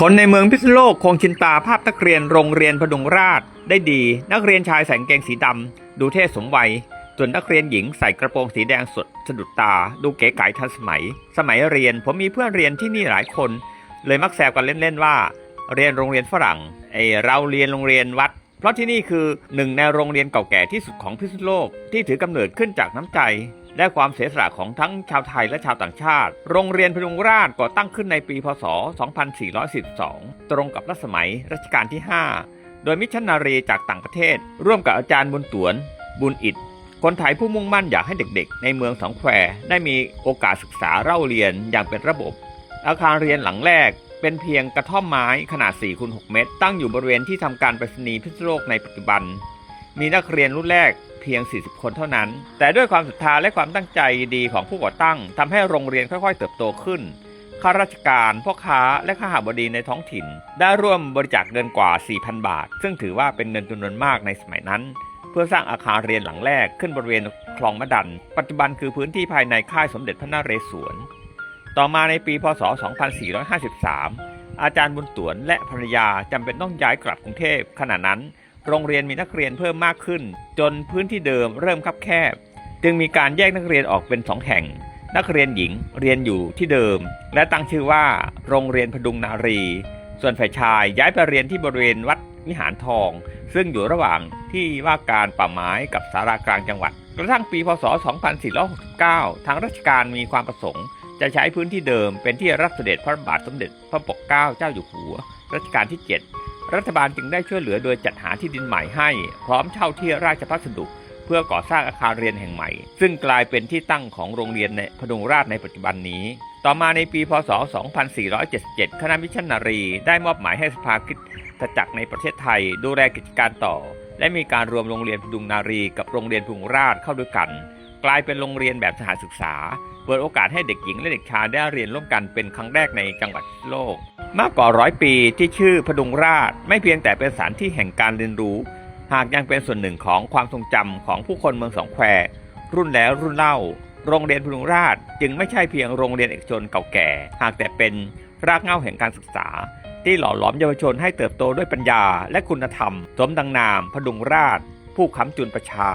คนในเมืองพิษณุโลกคงชินตาภาพนักเรียนโรงเรียนพดุงราษฎร์ได้ดี นักเรียนชายใส่กางเกงสีดำดูเท่สมวัย ส่วนนักเรียนหญิงใส่กระโปรงสีแดงสดสะดุดตา ดูเก๋ไก๋ทันสมัย สมัยเรียนผมมีเพื่อนเรียนที่นี่หลายคน เลยมักแซวกันเล่นๆว่า เรียนโรงเรียนฝรั่งไอเราเรียนโรงเรียนวัด เพราะที่นี่คือหนึ่งในโรงเรียนเก่าแก่ที่สุดของพิษณุโลกที่ถือกำเนิดขึ้นจากน้ำใจ และความเสียสละของทั้งชาวไทยและชาวต่างชาติ โรงเรียนพดุงราษฎร์ก่อตั้งขึ้นในปี พศ 2442 ตรงกับรัชสมัยรัชกาลที่ 5 โดยมิชชันนารีจากต่างประเทศ ร่วมกับอาจารย์บุญตวน บุญอิดคนไทยผู้มุ่งมั่นอยากให้เด็กๆ ในเมืองสองแควได้มีโอกาสศึกษาเล่าเรียนอย่างเป็นระบบ อาคารเรียนหลังแรกเป็นเพียงกระท่อมไม้ขนาด4คูณ6เมตร ตั้งอยู่บริเวณที่ทำการไปรษณีย์พิษโลกในปัจจุบัน มีนักเรียนรุ่นแรกเพียง 40 คนเท่านั้น แต่ด้วยความศรัทธาและความตั้งใจดีของผู้ก่อตั้งทำให้โรงเรียนค่อยๆ เติบโตขึ้นข้าราชการพ่อค้าและข้าหาบดีในท้องถิ่น ได้ร่วมบริจาคเงินกว่า 4,000 บาท ซึ่งถือว่าเป็นเงินจำนวนมากในสมัยนั้น เพื่อสร้างอาคารเรียนหลังแรกขึ้นบริเวณคลองมะดัน ปัจจุบันคือพื้นที่ภายในค่ายสมเด็จพระนเรศวร ต่อมาในปีพศ 2453 อาจารย์บุญตวนและภรรยาจำเป็นต้องย้ายกลับกรุงเทพขณะนั้น โรงเรียนมีนักเรียนเพิ่มมากขึ้น จนพื้นที่เดิมเริ่มคับแคบ จึงมีการแยกนักเรียนออกเป็นสองแห่ง นักเรียนหญิงเรียนอยู่ที่เดิม และตั้งชื่อว่า โรงเรียนพดุงนารี ส่วนฝ่ายชายย้ายไปเรียนที่บริเวณวัดวิหารทอง ซึ่งอยู่ระหว่างที่ว่าการป่าไม้กับสารากลางจังหวัด กระทั่งปีพศ 2469 ทางราชการมีความประสงค์ จะใช้พื้นที่เดิมเป็นที่รับเสด็จพระบาทสมเด็จพระปกเกล้าเจ้าอยู่หัวรัชกาลที่ 7 รัฐบาลจึงได้ช่วยเหลือโดยจัดหาที่ดินใหม่ให้ พร้อมเช่าที่ราชพัสดุ เพื่อก่อสร้างอาคารเรียนแห่งใหม่ ซึ่งกลายเป็นที่ตั้งของโรงเรียนในพดุงราษฎร์ในปัจจุบันนี้ ต่อมาในปีพศ 2477 คณะมิชชันนารี ได้มอบหมายให้สภาคริสตจักรในประเทศไทยดูแลกิจการต่อ และมีการรวมโรงเรียนพดุงนารีกับโรงเรียนพดุงราษฎร์เข้าด้วยกัน กลายเป็นโรงเรียนแบบสถานศึกษา เปิดโอกาสให้เด็กหญิงและเด็กชายได้เรียนร่วมกันเป็นครั้งแรกในจังหวัดโลก มากกว่าร้อยปีที่ชื่อพดุงราษฎร์ไม่เพียงแต่เป็นสถานที่แห่งการเรียนรู้ หากยังเป็นส่วนหนึ่งของความทรงจำของผู้คนเมืองสองแควรุ่นแล้วรุ่นเล่า โรงเรียนพดุงราษฎร์จึงไม่ใช่เพียงโรงเรียนเอกชนเก่าแก่ หากแต่เป็นรากเหง้าแห่งการศึกษา ที่หล่อหลอมเยาวชนให้เติบโตด้วยปัญญาและคุณธรรม สมดังนามพดุงราษฎร์ผู้ค้ำจุนประชา